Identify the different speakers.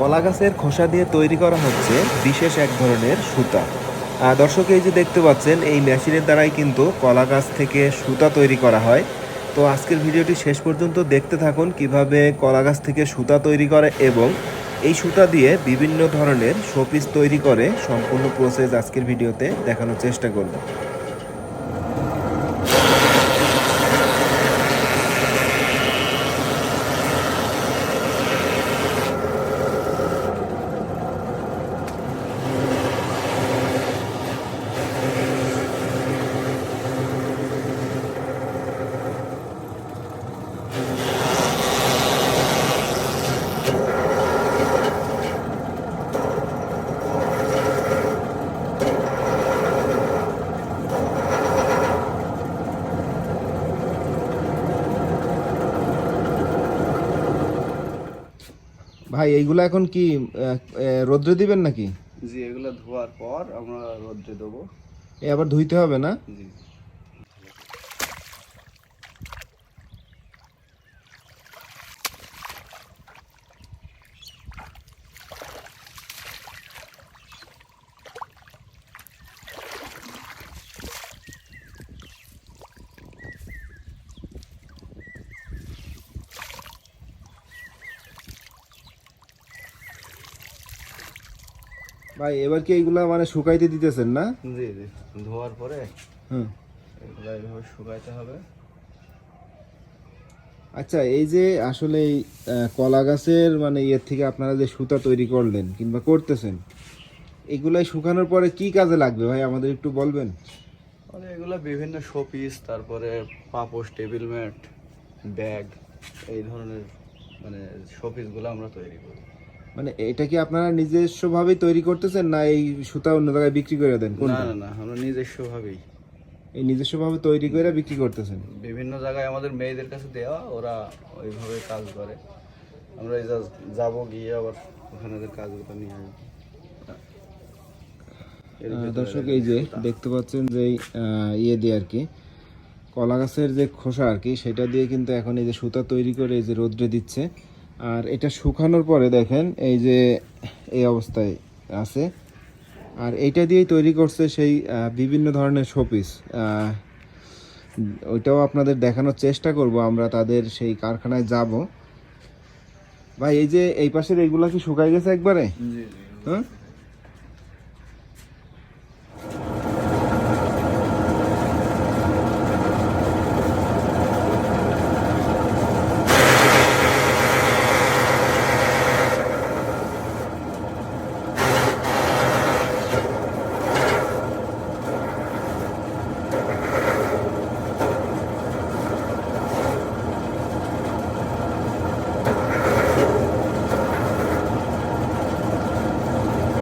Speaker 1: কলা গাছের খোসা দিয়ে তৈরি করা হচ্ছে বিশেষ এক ধরনের সুতা। আহ, দর্শক এই যে দেখতে পাচ্ছেন এই মেশিনের দ্বারাই কিন্তু কলা গাছ থেকে সুতা তৈরি করা হয়। তো আজকের ভিডিওটি শেষ পর্যন্ত দেখতে থাকুন কীভাবে কলা গাছ থেকে সুতা তৈরি করে এবং এই সুতা দিয়ে বিভিন্ন ধরনের শোপিস তৈরি করে সম্পূর্ণ প্রসেস আজকের ভিডিওতে দেখানোর চেষ্টা করব। ভাই এইগুলো এখন কি রোদ্রে দিবেন নাকি?
Speaker 2: জি এগুলো ধোয়ার পর আমরা রোদ্রে দেবো।
Speaker 1: এ আবার ধুইতে হবে না?
Speaker 2: জি।
Speaker 1: ভাই এবার কি এইগুলা মানে শুকাইতে দিতেছেন না?
Speaker 2: জি জি ধোয়ার পরে
Speaker 1: হুম।
Speaker 2: এগুলো এইভাবে শুকাইতে হবে।
Speaker 1: আচ্ছা এই যে আসলে এই কলা গাছের মানে ইয়ের থেকে আপনারা যে সুতা তৈরি করলেন কিংবা করতেছেন এগুলাই শুকানোর পরে কি কাজে লাগবে ভাই আমাদের একটু বলবেন?
Speaker 2: মানে এগুলো বিভিন্ন শোপিস তারপরে পাপোশ টেবিল ম্যাট ব্যাগ এই ধরনের মানে শোপিসগুলো আমরা তৈরি করি।
Speaker 1: মানে এটা কি আপনারা নিজস্ব নিজস্বভাবেই তৈরি করতেছেন না এই সুতা অন্য জায়গায় বিক্রি করে দেন?
Speaker 2: না না না আমরা নিজস্ব ভাবেই
Speaker 1: এই নিজস্ব ভাবে তৈরি করে বিক্রি করতেছেন?
Speaker 2: বিভিন্ন জায়গায় আমাদের মেয়েদের কাছে দেওয়া ওরা ওইভাবে কাজ করে। আমরা যাব গিয়ে আবার ওখানে কাজগুলো নিয়ে আসব।
Speaker 1: দর্শক এই যে দেখতে পাচ্ছেন যে ইয়ে দিয়ে আর কি কলা গাছের যে খোসা আর কি সেটা দিয়ে কিন্তু এখন এই যে সুতা তৈরি করে এই যে রোদ্রে দিচ্ছে। আর এটা শুকানোর পরে দেখেন এই যে এই অবস্থায় আছে। আর এটা দিয়েই তৈরি করছে সেই বিভিন্ন ধরনের শোপিস। ওইটাও আপনাদের দেখানোর চেষ্টা করব আমরা তাদের সেই কারখানায় যাব। ভাই এই যে এই পাশের এইগুলা কি শুকাই গেছে একবারে? হ্যাঁ?